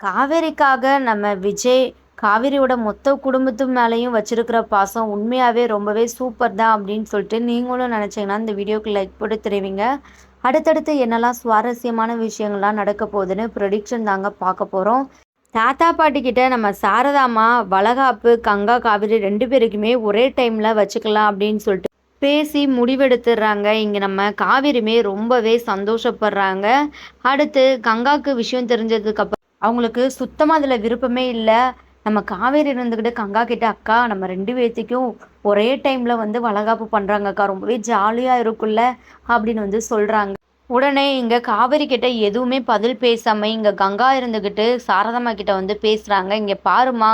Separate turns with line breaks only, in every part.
காவேரிக்காக நம்ம விஜய் காவேரியோட மொத்த குடும்பத்து மேலேயும் வச்சிருக்கிற பாசம் உண்மையாகவே ரொம்பவே சூப்பர் தான் அப்படின்னு சொல்லிட்டு நீங்களும் நினச்சிங்கன்னா இந்த வீடியோக்கு லைக் போட்டு தெரிவிங்க. அடுத்தடுத்து என்னெல்லாம் சுவாரஸ்யமான விஷயங்கள்லாம் நடக்க போகுதுன்னு ப்ரொடிக்ஷன் தாங்க பார்க்க போகிறோம் தாத்தா பாட்டி கிட்ட நம்ம சாரதாமா வளகாப்பு கங்கா காவிரி ரெண்டு பேருக்குமே ஒரே டைமில் வச்சுக்கலாம் அப்படின்னு சொல்லிட்டு பேசி முடிவெடுத்துடுறாங்க. இங்கே நம்ம காவிரிமே ரொம்பவே சந்தோஷப்படுறாங்க. அடுத்து கங்காவுக்கு விஷயம் தெரிஞ்சதுக்கப்புறம் அவங்களுக்கு சுத்தமாக அதில் விருப்பமே இல்லை. நம்ம காவேரி இருந்துக்கிட்டு கங்கா கிட்ட அக்கா நம்ம ரெண்டு பேர்த்திக்கும் ஒரே டைமில் வந்து வளகாப்பு பண்ணுறாங்க அக்கா ரொம்பவே ஜாலியாக இருக்குல்ல அப்படின்னு வந்து சொல்கிறாங்க உடனே இங்கே காவேரி கிட்ட எதுவுமே பதில் பேசாமல் இங்கே கங்கா இருந்துக்கிட்டு சாரதம்மா கிட்ட வந்து பேசுகிறாங்க இங்கே பாருமா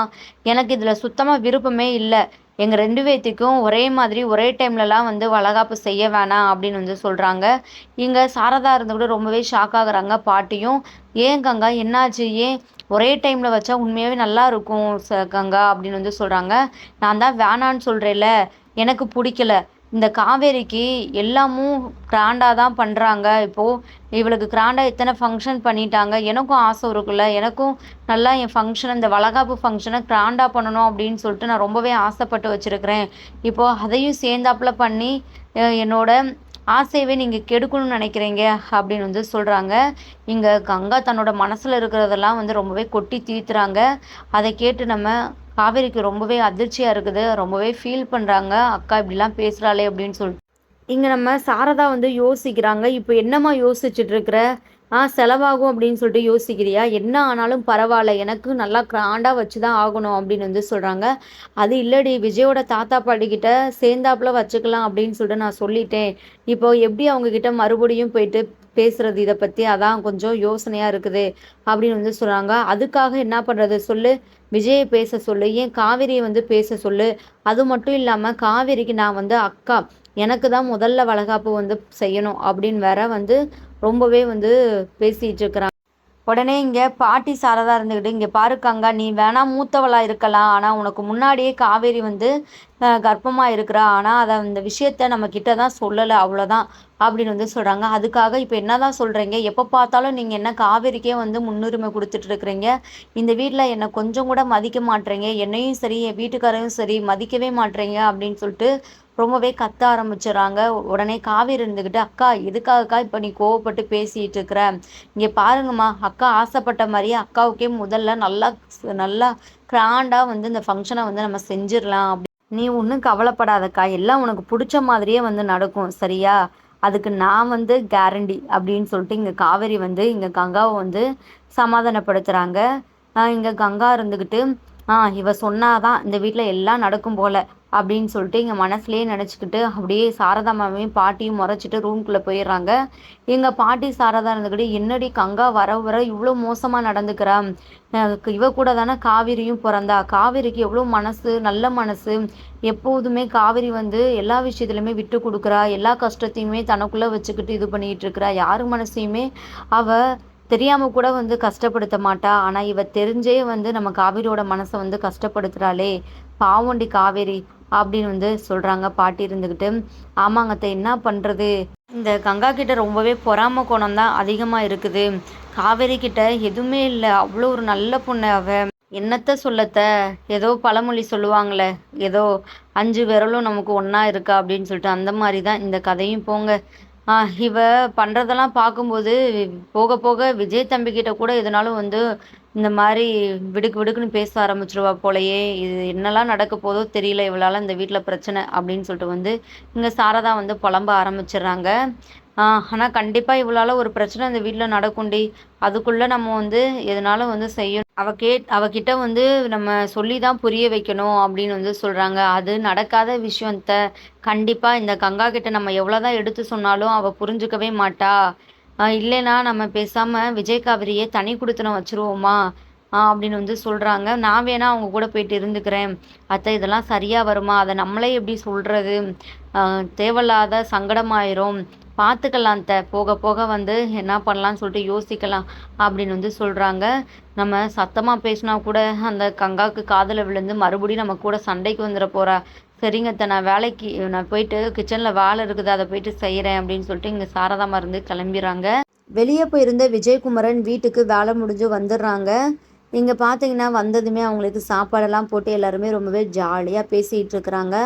எனக்கு இதில் சுத்தமாக விருப்பமே இல்லை. எங்கள் ரெண்டு பேர்த்துக்கும் ஒரே மாதிரி ஒரே டைம்லலாம் வந்து வளகாப்பு செய்ய வேணாம் அப்படின்னு வந்து சொல்கிறாங்க இங்கே சாரதா இருந்துக்கிட்டு ரொம்பவே ஷாக் ஆகுறாங்க பாட்டியும். ஏன் கங்கா என்னாச்சு? ஏன் ஒரே டைமில் வச்சா உண்மையாகவே நல்லா இருக்கும் ச கங்கா அப்படின்னு வந்து சொல்கிறாங்க நான் தான் வேணான்னு சொல்கிறேன்ல எனக்கு பிடிக்கல. இந்த காவேரிக்கு எல்லாமும் கிராண்டாக தான் பண்ணுறாங்க இப்போது இவளுக்கு கிராண்டாக எத்தனை ஃபங்க்ஷன் பண்ணிட்டாங்க. எனக்கும் ஆசை இருக்குல்ல. எனக்கும் நல்லா என் ஃபங்க்ஷன் இந்த வளகாப்பு ஃபங்க்ஷனை கிராண்டாக பண்ணணும் அப்படின்னு சொல்லிட்டு நான் ரொம்பவே ஆசைப்பட்டு வச்சுருக்கிறேன். இப்போது அதையும் சேர்ந்தாப்புல பண்ணி என்னோட ஆசையவே நீங்கள் கெடுக்கணும்னு நினைக்கிறீங்க அப்படின்னு வந்து சொல்கிறாங்க இங்கே கங்கா தன்னோட மனசில் இருக்கிறதெல்லாம் வந்து ரொம்பவே கொட்டி தீர்த்துறாங்க அதை கேட்டு நம்ம காவேரிக்கு ரொம்பவே அதிர்ச்சியாக இருக்குது. ரொம்பவே ஃபீல் பண்ணுறாங்க அக்கா இப்படிலாம் பேசுகிறாளே அப்படின்னு சொல்லிட்டு. இங்கே நம்ம சாரதா வந்து யோசிக்கிறாங்க. இப்போ என்னம்மா யோசிச்சுட்டு இருக்கிற? ஆ செலவாகும் அப்படின்னு சொல்லிட்டு யோசிக்கிறியா? என்ன ஆனாலும் பரவாயில்ல. எனக்கு நல்லா கிராண்டாக வச்சு தான் ஆகணும் அப்படின்னு வந்து சொல்கிறாங்க அது இல்லடி விஜயோட தாத்தா பாட்டிக்கிட்ட சேர்ந்தாப்புல வச்சுக்கலாம் அப்படின்னு சொல்லிட்டு நான் சொல்லிட்டேன். இப்போ எப்படி அவங்கக்கிட்ட மறுபடியும் போயிட்டு பேசுறது இதை பற்றி அதான் கொஞ்சம் யோசனையாக இருக்குது அப்படின்னு வந்து சொல்கிறாங்க அதுக்காக என்ன பண்ணுறது சொல்லு. விஜயை பேச சொல்லு. ஏன் காவேரியை வந்து பேச சொல்லு. அது மட்டும் இல்லாமல் காவேரிக்கு நான் வந்து அக்கா எனக்கு தான் முதல்ல வளகாப்பு வந்து செய்யணும் அப்படின்னு வேற வந்து ரொம்பவே வந்து பேசிகிட்டு இருக்கிறாங்க. உடனே இங்கே பாட்டி சாரதா இருந்துக்கிட்டு இங்கே பாருக்காங்க நீ வேணால் மூத்தவளாக இருக்கலாம். ஆனால் உனக்கு முன்னாடியே காவேரி வந்து கர்ப்பமாக இருக்கிறா. ஆனால் அதை அந்த விஷயத்த நம்ம கிட்ட தான் சொல்லலை அவ்வளோதான் அப்படின்னு வந்து சொல்கிறாங்க அதுக்காக இப்போ என்ன தான் சொல்கிறீங்க எப்போ பார்த்தாலும் நீங்கள் என்ன காவேரிக்கே வந்து முன்னுரிமை கொடுத்துட்ருக்குறீங்க இந்த வீட்டில் என்னை கொஞ்சம் கூட மதிக்க மாட்டேறீங்க என்னையும் சரி என் வீட்டுக்காரையும் சரி மதிக்கவே மாட்டேறீங்க அப்படின்னு சொல்லிட்டு ரொம்பவே கத்த ஆரம்பிச்சிடறாங்க. உடனே காவேரி இருந்துக்கிட்டு அக்கா எதுக்காகக்கா இப்போ நீ கோவப்பட்டு பேசிகிட்டு இருக்கிற? இங்கே பாருங்கம்மா அக்கா ஆசைப்பட்ட மாதிரியே அக்காவுக்கே முதல்ல நல்லா நல்லா கிராண்டாக வந்து இந்த ஃபங்க்ஷனை வந்து நம்ம செஞ்சிடலாம். அப்படி. நீ ஒன்றும் கவலைப்படாதக்கா எல்லாம் உனக்கு பிடிச்ச மாதிரியே வந்து நடக்கும் சரியா? அதுக்கு நான் வந்து கேரண்டி அப்படின்னு சொல்லிட்டு இங்கே காவேரி வந்து இங்கே கங்காவை வந்து சமாதானப்படுத்துகிறாங்க இங்கே கங்கா இருந்துக்கிட்டு ஆ இவ சொன்னாதான் இந்த வீட்டில் எல்லாம் நடக்கும் போல். அப்படின்னு சொல்லிட்டு இங்கே மனசுலேயே நினச்சிக்கிட்டு அப்படியே சாரதா மாமையும் பாட்டியும் முறைச்சிட்டு ரூம்குள்ளே போயிடுறாங்க. எங்கள் பாட்டி சாரதா இருந்துக்கிட்டு என்னடி கங்கா வர வர இவ்வளோ மோசமாக நடந்துக்கிறா? இவ கூட தானே காவிரியும் பிறந்தா? காவிரிக்கு எவ்வளோ மனசு நல்ல மனசு. எப்போதுமே காவிரி வந்து எல்லா விஷயத்துலையுமே விட்டு கொடுக்குறா. எல்லா கஷ்டத்தையுமே தனக்குள்ளே வச்சுக்கிட்டு இது பண்ணிகிட்டு இருக்கிறா. யார் மனசையுமே அவள் தெரியாமல் கூட வந்து கஷ்டப்படுத்த மாட்டா. ஆனால் இவ தெரிஞ்சே வந்து நம்ம காவேரியோட மனசை வந்து கஷ்டப்படுத்துகிறாளே பாவண்டி காவேரி அப்படின்னு வந்து சொல்கிறாங்க பாட்டி இருந்துக்கிட்டு ஆமாங்கத்தை என்ன பண்ணுறது இந்த கங்கா கிட்ட ரொம்பவே பொறாம கோணம் தான் அதிகமாக இருக்குது. காவேரி கிட்ட எதுவுமே இல்லை. அவ்வளோ ஒரு நல்ல பொண்ணு அவ. என்னத்த சொல்லத்த? ஏதோ பழமொழி சொல்லுவாங்களே. ஏதோ அஞ்சு விரலும் நமக்கு ஒன்றா இருக்கா? அப்படின்னு சொல்லிட்டு அந்த மாதிரி தான் இந்த கதையும் போங்க. இவ பண்ணுறதெல்லாம் பார்க்கும்போது போக போக விஜய் தம்பிக்கிட்ட கூட எதுனாலும் வந்து இந்த மாதிரி விடுக்கு விடுக்குன்னு பேச ஆரம்பிச்சிருவா போலயே இது என்னெல்லாம் நடக்க போதோ தெரியல இவளால் இந்த வீட்டில் பிரச்சனை அப்படின்னு சொல்லிட்டு வந்து இங்கே சாரதா வந்து புலம்ப ஆரம்பிச்சிடுறாங்க. ஆனால் கண்டிப்பாக இவளால் ஒரு பிரச்சனை இந்த வீட்டில் நடக்கும்டி. அதுக்குள்ளே நம்ம வந்து எதனாலும் வந்து செய்யணும். அவ கே அவகிட்ட வந்து நம்ம சொல்லி தான் புரிய வைக்கணும் அப்படின்னு வந்து சொல்கிறாங்க அது நடக்காத விஷயத்த கண்டிப்பாக இந்த கங்கா கிட்ட நம்ம எவ்வளோ தான் எடுத்து சொன்னாலும் அவள் புரிஞ்சுக்கவே மாட்டா. இல்லைன்னா நம்ம பேசாமல் விஜய் காவிரியே தனி கொடுத்தனம் வச்சுருவோமா? அப்படின்னு வந்து சொல்கிறாங்க நான் வேணா அவங்க கூட போயிட்டு இருந்துக்கிறேன். அத்தை இதெல்லாம் சரியாக வருமா? அதை நம்மளே எப்படி சொல்கிறது தேவையில்லாத சங்கடமாயிரும். பார்த்துக்கலாம் த போக போக வந்து என்ன பண்ணலான்னு சொல்லிட்டு யோசிக்கலாம் அப்படின்னு வந்து சொல்கிறாங்க நம்ம சத்தமாக பேசினா கூட அந்த கங்காவுக்கு காதில் விழுந்து மறுபடியும் நம்ம கூட சண்டைக்கு வந்துட போகிறா சரிங்க த நான் வேலைக்கு நான் போயிட்டு கிச்சனில் வேலை இருக்குது அதை போயிட்டு செய்கிறேன் அப்படின்னு சொல்லிட்டு இங்கே சாரதாமா இருந்து கிளம்பிடுறாங்க. வெளியே போயிருந்த விஜயகுமரன் வீட்டுக்கு வேலை முடிஞ்சு வந்துடுறாங்க. இங்கே பார்த்தீங்கன்னா வந்ததுமே அவங்களுக்கு சாப்பாடெல்லாம் போட்டு எல்லாருமே ரொம்பவே ஜாலியாக பேசிகிட்டு இருக்கிறாங்க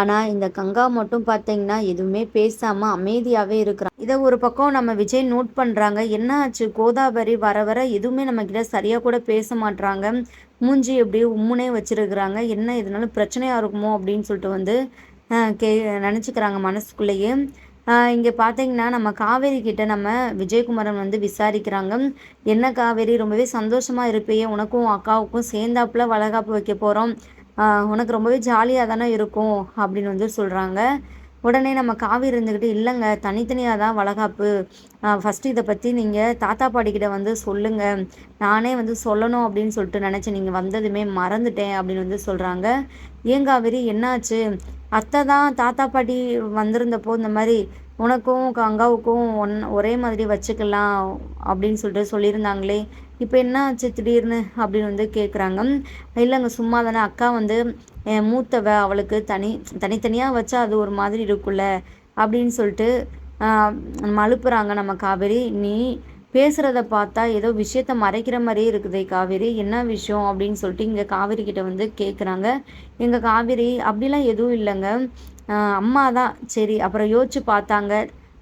ஆனால் இந்த கங்கா மட்டும் பார்த்தீங்கன்னா எதுவுமே பேசாமல் அமைதியாகவே இருக்கிறான் இதை ஒரு பக்கம் நம்ம விஜய் நோட் பண்ணுறாங்க என்ன ஆச்சு கோதாவரி வர வர எதுவுமே நம்மக்கிட்ட சரியாக கூட பேச மாட்டுறாங்க மூஞ்சி எப்படியே உம்முனே வச்சுருக்குறாங்க. என்ன இதனால பிரச்சனையாக இருக்குமோ அப்படின்னு சொல்லிட்டு வந்து கே நினச்சிக்கிறாங்க மனசுக்குள்ளேயே. இங்கே பார்த்தீங்கன்னா நம்ம காவேரி கிட்ட நம்ம விஜயகுமாரன் வந்து விசாரிக்கிறாங்க. என்ன காவேரி? ரொம்பவே சந்தோஷமாக இருப்பையே உனக்கும் அக்காவுக்கும் சேர்ந்தாப்புல வளகாப்பு வைக்க போகிறோம் உனக்கு ரொம்பவே ஜாலியாக தானே இருக்கும் அப்படின்னு வந்து சொல்கிறாங்க உடனே நம்ம காவி இருந்துக்கிட்டு இல்லைங்க தனித்தனியாக தான் வளகாப்பு. ஃபஸ்ட்டு இதை பற்றி நீங்கள் தாத்தா பாட்டிக்கிட்ட வந்து சொல்லுங்கள் நானே வந்து சொல்லணும் அப்படின்னு சொல்லிட்டு நினச்சேன் நீங்கள் வந்ததுமே மறந்துட்டேன் அப்படின்னு வந்து சொல்கிறாங்க ஏன் காவேரி? என்னாச்சு? அத்தை தான் தாத்தா பாட்டி வந்திருந்தப்போ இந்த மாதிரி உனக்கும் அங்காவுக்கும் ஒன் ஒரே மாதிரி வச்சுக்கலாம் அப்படின்னு சொல்லிட்டு சொல்லியிருந்தாங்களே. இப்போ என்ன ஆச்சு திடீர்னு அப்படின்னு வந்து கேட்குறாங்க இல்லைங்க சும்மா தானே. அக்கா வந்து மூத்தவ அவளுக்கு தனி தனித்தனியாக வச்சா அது ஒரு மாதிரி இருக்குல்ல அப்படின்னு சொல்லிட்டு அழுப்புறாங்க நம்ம காவேரி. நீ பேசுகிறத பார்த்தா ஏதோ விஷயத்த மறைக்கிற மாதிரியே இருக்குதே காவேரி. என்ன விஷயம் அப்படின்னு சொல்லிட்டு இங்கே காவேரி கிட்ட வந்து கேட்குறாங்க எங்கள் காவேரி அப்படிலாம் எதுவும் இல்லைங்க. அம்மா தான். சரி அப்புறம் யோசிச்சு பார்த்தாங்க.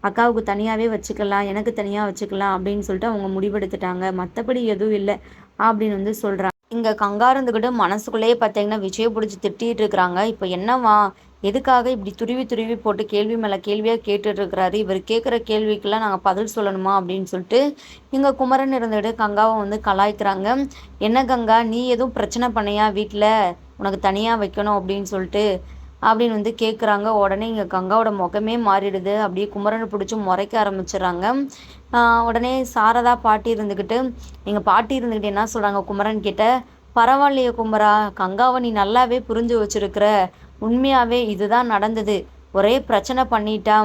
அக்காவுக்கு தனியாகவே வச்சுக்கலாம் எனக்கு தனியாக வச்சுக்கலாம் அப்படின்னு சொல்லிட்டு அவங்க முடிவெடுத்துட்டாங்க. மற்றபடி எதுவும் இல்லை அப்படின்னு வந்து சொல்கிறாங்க இங்கே கங்காருந்துக்கிட்டு மனசுக்குள்ளேயே பார்த்தீங்கன்னா விஜய் பிடிச்சி திட்டிகிட்டு இருக்கிறாங்க. இப்போ என்னவா? எதுக்காக இப்படி துருவி துருவி போட்டு கேள்வி மேலே கேள்வியாக கேட்டுட்ருக்கிறாரு இவர் கேட்குற கேள்விக்கெல்லாம் நாங்கள் பதில் சொல்லணுமா அப்படின்னு சொல்லிட்டு இங்கே குமரன் இருந்துட்டு கங்காவை வந்து கலாய்க்கிறாங்க. என்ன கங்கா நீ எதுவும் பிரச்சனை பண்ணியா வீட்டில் உனக்கு தனியாக வைக்கணும் அப்படின்னு சொல்லிட்டு அப்படின்னு வந்து கேட்குறாங்க உடனே இங்கே கங்காவோட முகமே மாறிடுது. அப்படியே குமரனை பிடிச்சி முறைக்க ஆரம்பிச்சிடுறாங்க. உடனே சாரதா பாட்டி இருந்துக்கிட்டு எங்கள் பாட்டி இருந்துக்கிட்டு என்ன சொல்கிறாங்க குமரன் கிட்ட? பரவாயில்லையே குமரா கங்காவை நீ நல்லாவே புரிஞ்சு வச்சுருக்கிற. உண்மையாகவே இதுதான் நடந்தது. ஒரே பிரச்சனை பண்ணிட்டா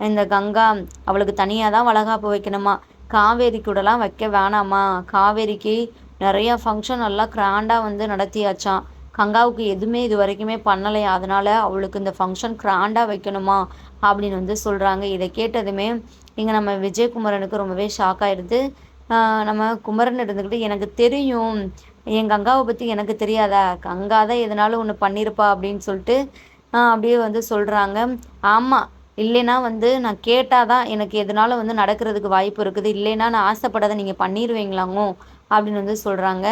இந்த கங்கா அவளுக்கு தனியாக தான் வளகாப்பு வைக்கணுமா? காவேரி கூடலாம் வைக்க வேணாமா? காவேரிக்கு நிறையா ஃபங்க்ஷன் நல்லா கிராண்டாக வந்து நடத்தியாச்சான் கங்காவுக்கு எதுவுமே இது வரைக்குமே பண்ணலையா. அதனால் அவளுக்கு இந்த ஃபங்க்ஷன் கிராண்டாக வைக்கணுமா? அப்படின்னு வந்து சொல்கிறாங்க இதை கேட்டதுமே இங்கே நம்ம விஜயகுமரனுக்கு ரொம்பவே ஷாக் ஆகிடுது நம்ம குமரன் இருந்துக்கிட்டு எனக்கு தெரியும். என் கங்காவை பற்றி எனக்கு தெரியாதா? கங்கா தான் எதனாலும் ஒன்று பண்ணியிருப்பா அப்படின்னு சொல்லிட்டு அப்படியே வந்து சொல்கிறாங்க ஆமாம் இல்லைன்னா வந்து நான் கேட்டால் தான் எனக்கு எதனால வந்து நடக்கிறதுக்கு வாய்ப்பு இருக்குது. இல்லைன்னா நான் ஆசைப்படாத நீங்கள் பண்ணிடுவீங்களாங்கோ அப்படின்னு வந்து சொல்கிறாங்க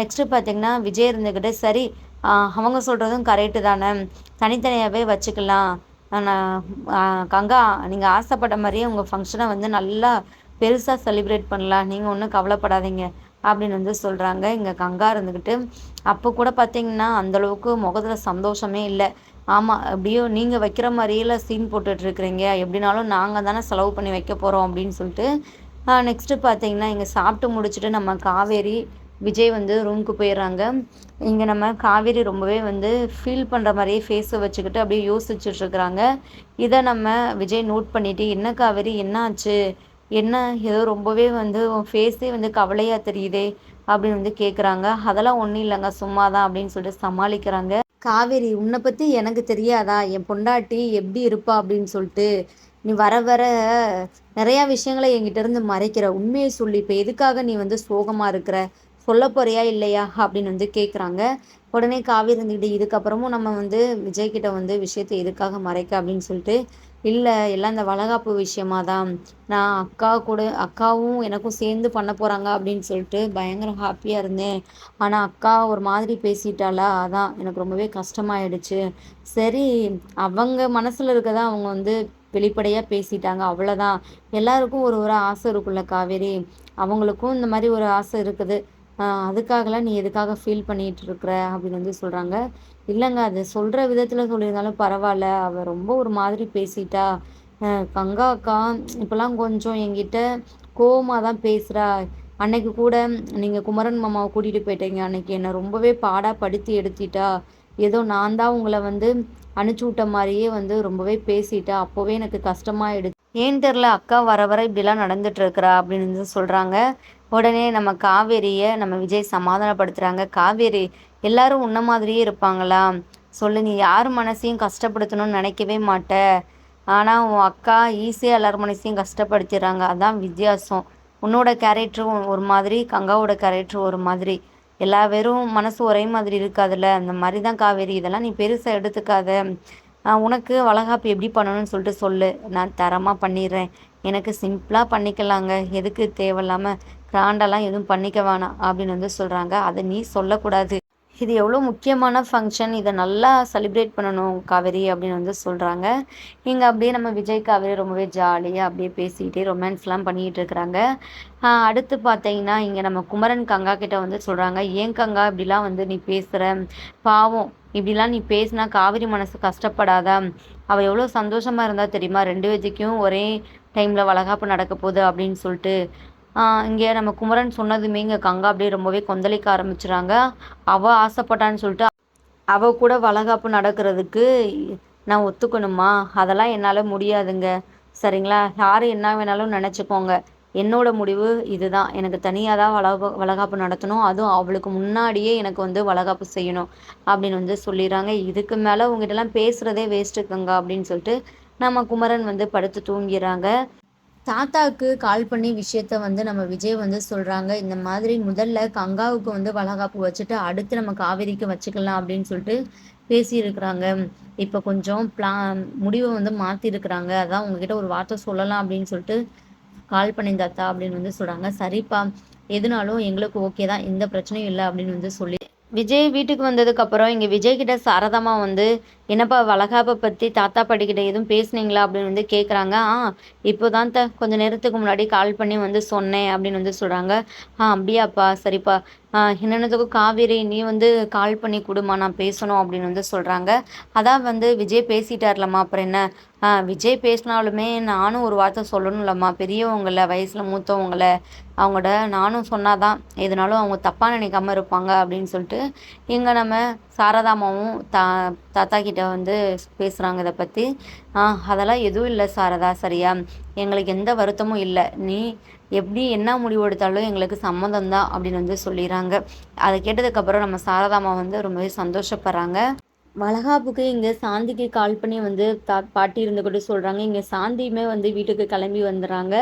நெக்ஸ்ட்டு பார்த்திங்கன்னா விஜய் இருந்துக்கிட்டு சரி அவங்க சொல்கிறதும் கரெக்டு தானே. தனித்தனியாகவே வச்சுக்கலாம். கங்கா நீங்கள் ஆசைப்பட்ட மாதிரியே உங்கள் ஃபங்க்ஷனை வந்து நல்லா பெருசாக செலிப்ரேட் பண்ணலாம். நீங்கள் ஒன்றும் கவலைப்படாதீங்க அப்படின்னு வந்து சொல்கிறாங்க இங்கே கங்கா இருந்துக்கிட்டு அப்போ கூட பார்த்தீங்கன்னா அந்தளவுக்கு முகத்தில் சந்தோஷமே இல்லை. ஆமாம் அப்படியோ நீங்கள் வைக்கிற மாதிரியெல்லாம் சீன் போட்டுட்ருக்குறீங்க எப்படினாலும் நாங்கள் தானே செலவு பண்ணி வைக்க போகிறோம் அப்படின்னு சொல்லிட்டு நெக்ஸ்ட்டு பார்த்தீங்கன்னா இங்கே சாப்பிட்டு முடிச்சுட்டு நம்ம காவேரி விஜய் வந்து ரூமுக்கு போயிடுறாங்க. இங்கே நம்ம காவேரி ரொம்பவே வந்து ஃபீல் பண்ணுற மாதிரியே ஃபேஸை வச்சுக்கிட்டு அப்படியே யோசிச்சுட்ருக்குறாங்க இதை நம்ம விஜய் நோட் பண்ணிவிட்டு என்ன காவேரி என்ன ஆச்சு? என்ன? ஏதோ ரொம்பவே வந்து உன் ஃபேஸே வந்து கவலையாக தெரியுதே அப்படின்னு வந்து கேட்குறாங்க அதெல்லாம் ஒன்றும் இல்லைங்க சும்மா தான் அப்படின்னு சொல்லிட்டு சமாளிக்கிறாங்க. காவேரி உன்னை பற்றி எனக்கு தெரியாதா? என் பொண்டாட்டி எப்படி இருப்பா? அப்படின்னு சொல்லிட்டு நீ வர வர நிறையா விஷயங்களை என்கிட்ட இருந்து மறைக்கிற. உண்மையை சொல்லி. இப்போ எதுக்காக நீ வந்து சோகமாக இருக்கிற? சொல்ல போறியா இல்லையா அப்படின்னு வந்து கேட்குறாங்க உடனே காவேரி இருந்துக்கிட்டு இதுக்கப்புறமும் நம்ம வந்து விஜய்கிட்ட வந்து விஷயத்தை எதுக்காக மறைக்க அப்படின்னு சொல்லிட்டு இல்லை எல்லாம் இந்த வளகாப்பு விஷயமா தான் நான் அக்கா கூட அக்காவும் எனக்கும் சேர்ந்து பண்ண போகிறாங்க அப்படின்னு சொல்லிட்டு பயங்கர ஹாப்பியாக இருந்தேன். ஆனால் அக்கா ஒரு மாதிரி பேசிட்டாளா? அதான் எனக்கு ரொம்பவே கஷ்டமாயிடுச்சு. சரி அவங்க மனசில் இருக்கதான் அவங்க வந்து வெளிப்படையாக பேசிட்டாங்க. அவ்வளோதான் எல்லாருக்கும் ஒரு ஒரு ஆசை இருக்குல்ல காவேரி. அவங்களுக்கும் இந்த மாதிரி ஒரு ஆசை இருக்குது. அதுக்காகலாம் நீ எதுக்காக ஃபீல் பண்ணிகிட்டு இருக்கிற அப்படின்னு வந்து சொல்கிறாங்க இல்லைங்க அது சொல்கிற விதத்தில் சொல்லியிருந்தாலும் பரவாயில்ல. அவள் ரொம்ப ஒரு மாதிரி பேசிட்டா. கங்கா அக்கா இப்போல்லாம் கொஞ்சம் என்கிட்ட கோவமாக தான் பேசுகிறா அன்னைக்கு கூட நீங்கள் குமரன் மாமாவை கூட்டிகிட்டு போயிட்டீங்க. அன்னைக்கு என்னை ரொம்பவே பாடாக படுத்தி எடுத்திட்டா. ஏதோ நான் தான் உங்களை வந்து அனுப்பிச்சி விட்ட மாதிரியே வந்து ரொம்பவே பேசிட்டா. அப்போவே எனக்கு கஷ்டமாயிடுச்சு ஏன் தெரில அக்கா வர வர இப்படிலாம் நடந்துட்டு இருக்கிறா அப்படின்னு சொல்கிறாங்க உடனே நம்ம காவேரியை நம்ம விஜய் சமாதானப்படுத்துகிறாங்க காவேரி எல்லாரும் உன்ன மாதிரியே இருப்பாங்களா? சொல்லு நீ யார் மனசையும் கஷ்டப்படுத்தணும்னு நினைக்கவே மாட்ட. ஆனால் உன் அக்கா ஈஸியாக எல்லார் மனசையும் கஷ்டப்படுத்திடுறாங்க. அதான் வித்தியாசம். உன்னோட கேரக்டரும் ஒரு மாதிரி கங்காவோட கேரக்டர் ஒரு மாதிரி. எல்லா பேரும் மனசு ஒரே மாதிரி இருக்காதுல்ல? அந்த மாதிரி தான் காவேரி. இதெல்லாம் நீ பெருசாக எடுத்துக்காத. உனக்கு வளகாப்பு எப்படி பண்ணணும்னு சொல்லிட்டு சொல்லு. நான் தரமாக பண்ணிடுறேன். எனக்கு சிம்பிளாக பண்ணிக்கலாங்க. எதுக்கு தேவையில்லாமல் கிராண்டெல்லாம் எதுவும் பண்ணிக்க வேணாம் அப்படின்னு வந்து சொல்கிறாங்க அதை நீ சொல்லக்கூடாது. இது எவ்வளோ முக்கியமான ஃபங்க்ஷன் இதை நல்லா செலிப்ரேட் பண்ணணும் காவேரி அப்படின்னு வந்து சொல்கிறாங்க இங்கே அப்படியே நம்ம விஜய் காவேரி ரொம்பவே ஜாலியாக அப்படியே பேசிக்கிட்டே ரொமான்ஸ்லாம் பண்ணிகிட்டு இருக்கிறாங்க. அடுத்து பார்த்தீங்கன்னா இங்கே நம்ம குமரன் கங்கா கிட்ட வந்து சொல்கிறாங்க ஏன் கங்கா இப்படிலாம் வந்து நீ பேசுகிற பாவம். இப்படிலாம் நீ பேசினா காவிரி மனசு கஷ்டப்படாதா. அவள் எவ்வளோ சந்தோஷமாக இருந்தால் தெரியுமா? ரெண்டு பேத்துக்கும் ஒரே டைமில் வளகாப்பு நடக்க போகுது அப்படின்னு சொல்லிட்டு. இங்கே நம்ம குமரன் சொன்னதுமே இங்கே கங்கா அப்படியே ரொம்பவே கொந்தளிக்க ஆரம்பிச்சுறாங்க. அவள் ஆசைப்பட்டான்னு சொல்லிட்டு அவள் கூட வளகாப்பு நடக்கிறதுக்கு நான் ஒத்துக்கணுமா? அதெல்லாம் என்னால் முடியாதுங்க. சரிங்களா? யார் என்ன வேணாலும் நினச்சிக்கோங்க. என்னோட முடிவு இதுதான். எனக்கு தனியாக தான் வளக வளகாப்பு நடத்தணும். அதுவும் அவளுக்கு முன்னாடியே எனக்கு வந்து வளகாப்பு செய்யணும் அப்படின்னு வந்து சொல்லிடுறாங்க. இதுக்கு மேலே உங்ககிட்டலாம் பேசுகிறதே வேஸ்ட்டுக்குங்க அப்படின்னு சொல்லிட்டு நம்ம குமரன் வந்து படுத்து தூங்கிறாங்க தாத்தாவுக்கு கால் பண்ணி விஷயத்த வந்து நம்ம விஜய் வந்து சொல்கிறாங்க இந்த மாதிரி முதல்ல கங்காவுக்கு வந்து வளகாப்பு வச்சுட்டு அடுத்து நம்ம காவேரிக்கு வச்சுக்கலாம் அப்படின்னு சொல்லிட்டு பேசியிருக்கிறாங்க. இப்போ கொஞ்சம் பிளா முடிவை வந்து மாற்றிருக்கிறாங்க அதான் உங்ககிட்ட ஒரு வார்த்தை சொல்லலாம் அப்படின்னு சொல்லிட்டு கால் பண்ணியிருந்தாத்தா அப்படின்னு வந்து சொல்கிறாங்க சரிப்பா எதுனாலும் எங்களுக்கு ஓகே தான். எந்த பிரச்சனையும் இல்லை அப்படின்னு வந்து சொல்லி விஜய் வீட்டுக்கு வந்ததுக்கப்புறம் இங்கே விஜய் கிட்ட சாரதாமா வந்து என்னப்பா வளகாப்பை பற்றி தாத்தா பாட்டிக்கிட்ட எதுவும் பேசுனீங்களா அப்படின்னு வந்து கேட்குறாங்க ஆ இப்போ தான் த கொஞ்சம் நேரத்துக்கு முன்னாடி கால் பண்ணி வந்து சொன்னேன் அப்படின்னு வந்து சொல்கிறாங்க ஆ அப்படியாப்பா சரிப்பா. என்னென்னதுக்கும் காவேரி நீ வந்து கால் பண்ணி கொடுமா நான் பேசணும் அப்படின்னு வந்து சொல்கிறாங்க அதான் வந்து விஜய் பேசிட்டார்லம்மா அப்புறம் என்ன? விஜய் பேசினாலுமே நானும் ஒரு வார்த்தை சொல்லணும்லம்மா. பெரியவங்கள வயசில் மூத்தவங்கள அவங்களோட நானும் சொன்னாதான் எதுனாலும் அவங்க தப்பாக நினைக்காம இருப்பாங்க அப்படின்னு சொல்லிட்டு இங்கே நம்ம சாரதாமாவும் தா தாத்தா கிட்ட வந்து பேசுகிறாங்க இதை பற்றி அதெல்லாம் எதுவும் இல்லை சாரதா சரியா? எங்களுக்கு எந்த வருத்தமும் இல்லை. நீ எப்படி என்ன முடிவு எடுத்தாலும் எங்களுக்கு சம்மந்தம் தான் அப்படின்னு வந்து சொல்லிடுறாங்க அதை கேட்டதுக்கப்புறம் நம்ம சாரதாமா வந்து ரொம்பவே சந்தோஷப்படுறாங்க. வளகாப்புக்கு இங்கே சாந்திக்கு கால் பண்ணி வந்து தா பாட்டி இருந்துக்கிட்டு சொல்கிறாங்க இங்கே சாந்தியுமே வந்து வீட்டுக்கு கிளம்பி வந்துடுறாங்க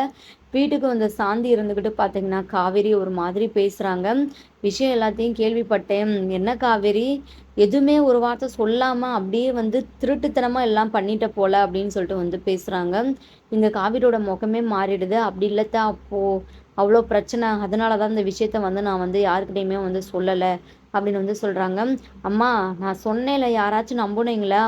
வீட்டுக்கு வந்த சாந்தி இருந்துக்கிட்டு பார்த்தீங்கன்னா காவேரி ஒரு மாதிரி பேசுகிறாங்க விஷயம் எல்லாத்தையும் கேள்விப்பட்டேன். என்ன காவேரி? எதுவுமே ஒரு வார்த்தை சொல்லாமல் அப்படியே வந்து திருட்டுத்தனமாக எல்லாம் பண்ணிட்ட போல அப்படின்னு சொல்லிட்டு வந்து பேசுகிறாங்க இந்த காவிரியோட முகமே மாறிடுது. அப்படி இல்லத்தா அப்போது அவ்வளோ பிரச்சனை. அதனால தான் இந்த விஷயத்த வந்து நான் வந்து யாருக்கிட்டையுமே வந்து சொல்லலை. அப்படின்னு வந்து சொல்கிறாங்க அம்மா நான் சொன்னேன்ல யாராச்சும் நம்புனீங்களா?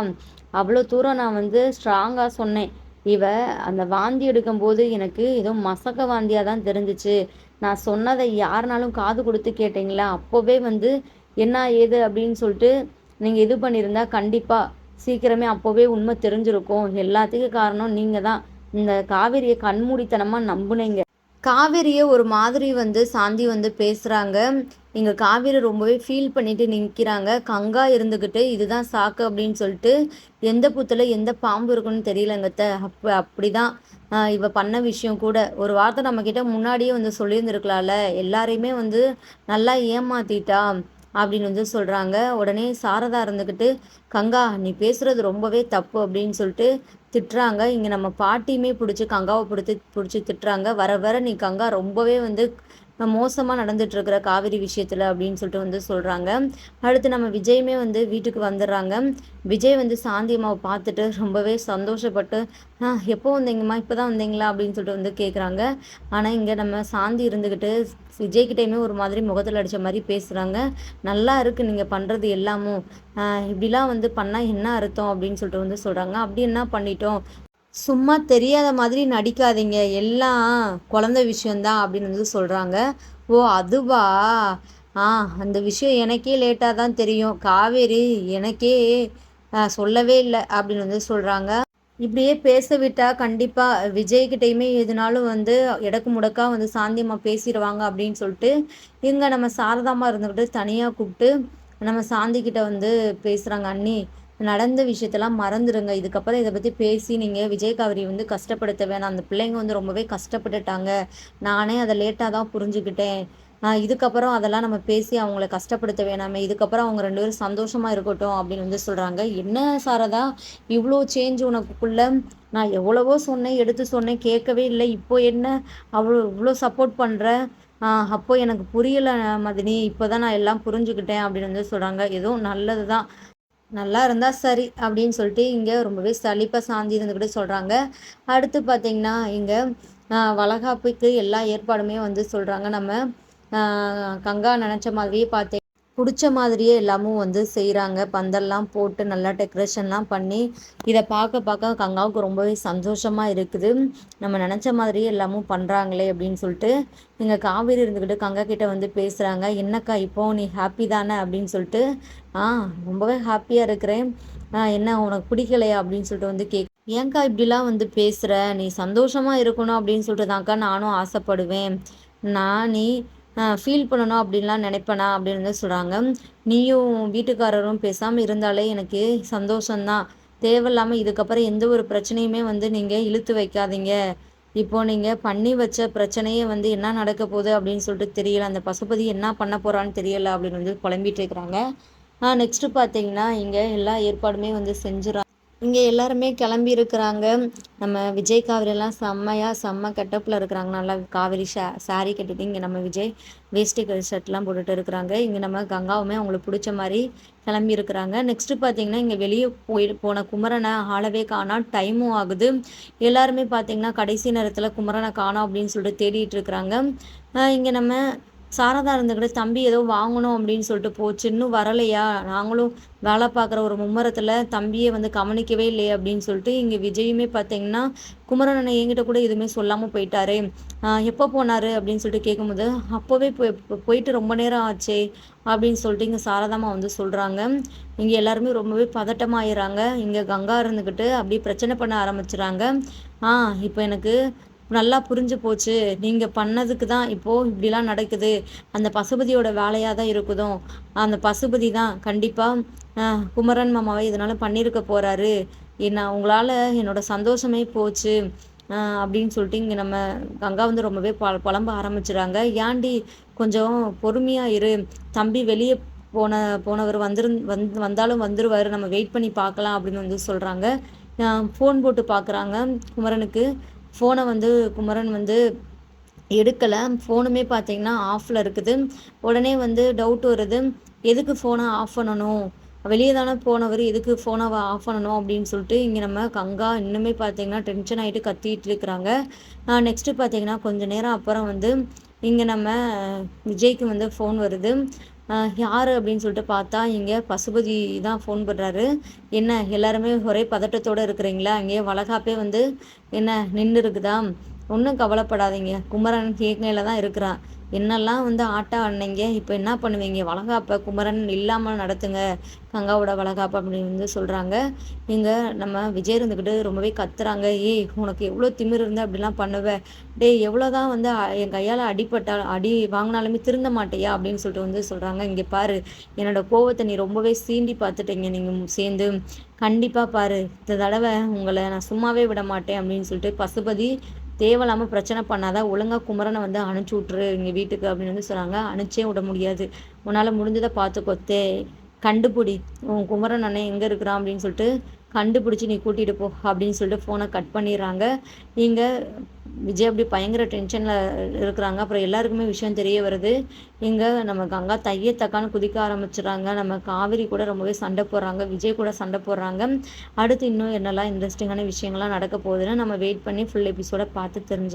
அவ்வளோ தூரம் நான் வந்து ஸ்ட்ராங்காக சொன்னேன். இவ அந்த வாந்தி எடுக்கும்போது எனக்கு ஏதோ மசக்க வாந்தியாக தான் தெரிஞ்சிச்சு. நான் சொன்னதை யாருனாலும் காது கொடுத்து கேட்டீங்களா? அப்போவே வந்து என்ன ஏது அப்படின்னு சொல்லிட்டு நீங்கள் இது பண்ணியிருந்தா கண்டிப்பாக சீக்கிரமே அப்போவே உண்மை தெரிஞ்சிருக்கும். எல்லாத்துக்கும் காரணம் நீங்கள் தான் இந்த காவிரியை கண்மூடித்தனமாக நம்புனீங்க. காவேரியை ஒரு மாதிரி வந்து சாந்தி வந்து பேசுகிறாங்க இங்கே காவேரி ரொம்பவே ஃபீல் பண்ணிட்டு நிற்கிறாங்க கங்கா இருந்துக்கிட்டு இதுதான் சாக்கு அப்படின்னு சொல்லிட்டு எந்த புத்தில் எந்த பாம்பு இருக்குன்னு தெரியலங்கத்த அப்போ அப்படி தான் இவ பண்ண விஷயம் கூட. ஒரு வார்த்தை நம்மக்கிட்ட முன்னாடியே வந்து சொல்லியிருந்துருக்கலாம்ல. எல்லாரையுமே வந்து நல்லா ஏமாத்திட்டா. அப்படின்னு வந்து சொல்கிறாங்க உடனே சாரதா இருந்துக்கிட்டு கங்கா நீ பேசுகிறது ரொம்பவே தப்பு அப்படின்னு சொல்லிட்டு திட்டுறாங்க. இங்கே நம்ம பாட்டியுமே பிடிச்சி கங்காவை பிடிச்சி பிடிச்சி திட்டுறாங்க. வர வர நீ கங்கா ரொம்பவே வந்து மோசமாக நடந்துட்டுருக்குற காவிரி விஷயத்தில் அப்படின்னு சொல்லிட்டு வந்து சொல்கிறாங்க அடுத்து நம்ம விஜயுமே வந்து வீட்டுக்கு வந்துடுறாங்க. விஜய் வந்து சாந்தி அம்மாவை பார்த்துட்டு ரொம்பவே சந்தோஷப்பட்டு ஆ எப்போ வந்தீங்கம்மா? இப்போ தான் வந்தீங்களா? அப்படின்னு சொல்லிட்டு வந்து கேட்குறாங்க ஆனால் இங்கே நம்ம சாந்தி இருந்துக்கிட்டு விஜய்கிட்டையுமே ஒரு மாதிரி முகத்தில் அடித்த மாதிரி பேசுகிறாங்க நல்லா இருக்குது நீங்கள் பண்ணுறது எல்லாமும். இப்படிலாம் வந்து பண்ணால் என்ன அர்த்தம்? அப்படின்னு சொல்லிட்டு வந்து சொல்கிறாங்க அப்படி என்ன பண்ணிட்டோம்? சும்மா தெரியாத மாதிரி நடிக்காதீங்க. எல்லாம் குழந்த விஷயந்தான் அப்படின்னு வந்து சொல்கிறாங்க ஓ அதுவா? ஆ அந்த விஷயம் எனக்கே லேட்டாக தான் தெரியும். காவேரி எனக்கே சொல்லவே இல்லை அப்படின்னு வந்து சொல்கிறாங்க இப்படியே பேச விட்டால் கண்டிப்பாக விஜய்கிட்டையுமே எதுனாலும் வந்து இடக்கு முடக்கா வந்து சாந்தியம்மா பேசிடுவாங்க அப்படின்னு சொல்லிட்டு இங்கே நம்ம சாரதாமா இருந்துக்கிட்டு தனியாக கூப்பிட்டு நம்ம சாந்திக்கிட்ட வந்து பேசுகிறாங்க அண்ணி நடந்த விஷயத்தெல்லாம் மறந்துடுங்க இதுக்கப்புறம் இதை பற்றி பேசி நீங்கள் விஜயகாவிரி வந்து கஷ்டப்படுத்த வேணாம். அந்த பிள்ளைங்க வந்து ரொம்பவே கஷ்டப்பட்டுட்டாங்க. நானே அதை லேட்டாக தான் புரிஞ்சுக்கிட்டேன். இதுக்கப்புறம் அதெல்லாம் நம்ம பேசி அவங்கள கஷ்டப்படுத்த வேணாமே இதுக்கப்புறம் அவங்க ரெண்டு பேரும் சந்தோஷமாக இருக்கட்டும் அப்படின்னு வந்து சொல்கிறாங்க என்ன சாரதா? இவ்வளோ சேஞ்ச் உனக்குள்ள? நான் எவ்வளவோ சொன்னேன் எடுத்து சொன்னேன் கேட்கவே இல்லை. இப்போ என்ன? அவ்வளோ இவ்வளோ சப்போர்ட் பண்ணுற அப்போ எனக்கு புரியலை மதினி. இப்போ தான் நான் எல்லாம் புரிஞ்சுக்கிட்டேன் அப்படின்னு வந்து சொல்கிறாங்க எதுவும் நல்லது தான் நல்லா இருந்தால் சரி அப்படின்னு சொல்லிட்டு இங்கே ரொம்பவே சளிப்பாக சாந்தி இருந்துக்கிட்டு சொல்கிறாங்க அடுத்து பார்த்திங்கன்னா இங்கே வளகாப்புக்கு எல்லா ஏற்பாடுமே வந்து சொல்கிறாங்க நம்ம கங்கா நினச்ச மாதிரியே பார்த்தேன் பிடிச்ச மாதிரியே எல்லாமும் வந்து செய்கிறாங்க பந்தல்லாம் போட்டு நல்லா டெக்கரேஷன்லாம் பண்ணி இதை பார்க்க பார்க்க கங்காவுக்கு ரொம்பவே சந்தோஷமாக இருக்குது. நம்ம நினச்ச மாதிரியே எல்லாமும் பண்ணுறாங்களே அப்படின்னு சொல்லிட்டு இங்கே காவேரி இருந்துக்கிட்டு கங்கா கிட்ட வந்து பேசுகிறாங்க என்னக்கா இப்போ நீ ஹாப்பி தானே? அப்படின்னு சொல்லிட்டு ஆ ரொம்பவே ஹாப்பியாக இருக்கிறேன். என்ன உனக்கு பிடிக்கலையா? அப்படின்னு சொல்லிட்டு வந்து கேக் ஏங்க்கா இப்படிலாம் வந்து பேசுகிற நீ சந்தோஷமாக இருக்கணும் அப்படின்னு சொல்லிட்டு தான்க்கா நானும் ஆசைப்படுவேன். நான் நீ ஃபீல் பண்ணணும் அப்படின்லாம் நினைப்பேனா அப்படின்னு சொல்கிறாங்க நீயும் வீட்டுக்காரரும் பேசாமல் இருந்தாலே எனக்கு சந்தோஷந்தான் தேவையில்லாமல் இதுக்கப்புறம் எந்த ஒரு பிரச்சனையுமே வந்து நீங்கள் இழுத்து வைக்காதீங்க. இப்போ நீங்கள் பண்ணி வச்ச பிரச்சனையே வந்து என்ன நடக்க போகுது அப்படின்னு சொல்லிட்டு தெரியல. அந்த பசுபதி என்ன பண்ண போகிறான்னு தெரியல அப்படின்னு வந்து புலம்பிட்டு இருக்கிறாங்க. நெக்ஸ்ட்டு பார்த்தீங்கன்னா இங்கே எல்லா ஏற்பாடுமே வந்து செஞ்சுறாங்க இங்கே எல்லாருமே கிளம்பி இருக்கிறாங்க. நம்ம விஜய் காவிரியெல்லாம் செம்மையாக செம்ம கெட்டப்பில் இருக்கிறாங்க. நல்லா காவிரி ஷா சாரீ கட்டிட்டு இங்கே நம்ம விஜய் வேஸ்டி ஷர்ட்லாம் போட்டுட்டு இருக்கிறாங்க. இங்கே நம்ம கங்காவுமே அவங்களுக்கு பிடிச்ச மாதிரி கிளம்பி இருக்கிறாங்க. நெக்ஸ்ட்டு பார்த்தீங்கன்னா இங்கே வெளியே போய் போன குமரனை ஆளவே காணா டைமும் ஆகுது. எல்லாருமே பார்த்தீங்கன்னா கடைசி நேரத்தில் குமரனை காணோம் அப்படின்னு சொல்லிட்டு தேடிட்டு இருக்கிறாங்க. இங்கே நம்ம சாரதா இருந்துக்கிட்டு தம்பி ஏதோ வாங்கணும் அப்படின்னு சொல்லிட்டு போச்சு. இன்னும் வரலையா? நாங்களும் வேலை பார்க்குற ஒரு மும்மரத்தில் தம்பியை வந்து கவனிக்கவே இல்லையே அப்படின்னு சொல்லிட்டு இங்கே விஜயுமே பார்த்தீங்கன்னா குமரன் என்கிட்ட கூட எதுவுமே சொல்லாமல் போயிட்டாரு. எப்போ போனார்? அப்படின்னு சொல்லிட்டு கேட்கும்போது அப்போவே போய் போயிட்டு ரொம்ப நேரம் ஆச்சே அப்படின்னு சொல்லிட்டு இங்கே சாரதாமா வந்து சொல்கிறாங்க இங்கே எல்லாருமே ரொம்பவே பதட்டமாயிடுறாங்க இங்கே கங்கா இருந்துக்கிட்டு அப்படியே பிரச்சனை பண்ண ஆரம்பிச்சுறாங்க. ஆ இப்போ எனக்கு நல்லா புரிஞ்சு போச்சு. நீங்கள் பண்ணதுக்கு தான் இப்போது இப்படிலாம் நடக்குது. அந்த பசுபதியோட வேலையாக தான் இருக்குதும் அந்த பசுபதி தான் கண்டிப்பாக குமரன் மாமாவை இதனால் பண்ணியிருக்க போகிறாரு என்ன உங்களால் என்னோடய சந்தோஷமே போச்சு அப்படின்னு சொல்லிட்டு இங்கே நம்ம கங்கா வந்து ரொம்பவே ப புலம்ப ஆரம்பிச்சிடுறாங்க ஏண்டி கொஞ்சம் பொறுமையாக இரு. தம்பி வெளியே போன போனவர் வந்துரு வந் வந்தாலும் வந்துருவார். நம்ம வெயிட் பண்ணி பார்க்கலாம் அப்படின்னு வந்து சொல்கிறாங்க ஃபோன் போட்டு பார்க்குறாங்க குமரனுக்கு. ஃபோனை வந்து குமரன் வந்து எடுக்கலை. ஃபோனுமே பார்த்தீங்கன்னா ஆஃபில் இருக்குது. உடனே வந்து டவுட் வருது. எதுக்கு ஃபோனை ஆஃப் பண்ணணும்? வெளியே தானே போனவர் எதுக்கு ஃபோனை ஆஃப் பண்ணணும் அப்படின்னு சொல்லிட்டு இங்கே நம்ம கங்கா இன்னுமே பார்த்தீங்கன்னா டென்ஷன் ஆகிட்டு கத்திட்டு இருக்கிறாங்க. நெக்ஸ்ட்டு பார்த்தீங்கன்னா கொஞ்சம் நேரம் அப்புறம் வந்து இங்கே நம்ம விஜய்க்கு வந்து ஃபோன் வருது. யார் அப்படின்னு சொல்லிட்டு பார்த்தா இங்கே பசுபதி தான் ஃபோன் பண்ணுறாரு என்ன எல்லாருமே ஒரே பதட்டத்தோடு இருக்கிறீங்களா? அங்கேயே வளகாப்பே வந்து என்ன நின்று இருக்குதா ஒன்றும் கவலைப்படாதீங்க. குமரன் கேக்கையில் தான் இருக்கிறான். என்னெல்லாம் வந்து ஆட்டா அன்னைங்க இப்போ என்ன பண்ணுவீங்க? வளகாப்பை குமரன் இல்லாமல் நடத்துங்க. கங்காவோட வளகாப்பு அப்படின்னு வந்து சொல்கிறாங்க இங்கே நம்ம விஜய் இருந்துக்கிட்டு ரொம்பவே கத்துறாங்க. ஏய் உனக்கு எவ்வளோ திமிர் இருந்தால் அப்படிலாம் பண்ணுவேன் டேய் எவ்வளோ தான் வந்து என் கையால் அடிப்பட்டால் அடி வாங்கினாலுமே திருந்த மாட்டேயா? அப்படின்னு சொல்லிட்டு வந்து சொல்கிறாங்க இங்கே பாரு என்னோட கோவத்தை நீ ரொம்பவே சீண்டி பார்த்துட்டீங்க. நீங்கள் சேர்ந்து கண்டிப்பாக பாரு இந்த தடவை உங்களை நான் சும்மாவே விட மாட்டேன் அப்படின்னு சொல்லிட்டு பசுபதி தேவையில்லாமல் பிரச்சனை பண்ணாதான் ஒழுங்காக குமரனை வந்து அனுப்பிச்சி விட்ரு எங்கள் வீட்டுக்கு அப்படின்னு வந்து சொன்னாங்க. அனுப்பிச்சே விட முடியாது. உன்னால் முடிஞ்சதை பார்த்து கொத்தே கண்டுபிடி. உன் குமரன் அண்ணன் எங்கே இருக்கிறான் அப்படின்னு சொல்லிட்டு கண்டுபிடிச்சி நீ கூட்டிகிட்டு போ அப்படின்னு சொல்லிட்டு ஃபோனை கட் பண்ணிடுறாங்க. இங்கே விஜய் அப்படி பயங்கர டென்ஷனில் இருக்கிறாங்க. அப்புறம் எல்லாருக்குமே விஷயம் தெரிய வருது. இங்கே நம்ம கங்கா தைய தக்கான்னு குதிக்க ஆரம்பிச்சிடுறாங்க நம்ம காவிரி கூட ரொம்பவே சண்டை போடுறாங்க. விஜய் கூட சண்டை போடுறாங்க. அடுத்து இன்னும் என்னெல்லாம் இன்ட்ரெஸ்டிங்கான விஷயங்கள்லாம் நடக்க போகுதுன்னு நம்ம வெயிட் பண்ணி ஃபுல் எபிசோட பார்த்து தெரிஞ்சு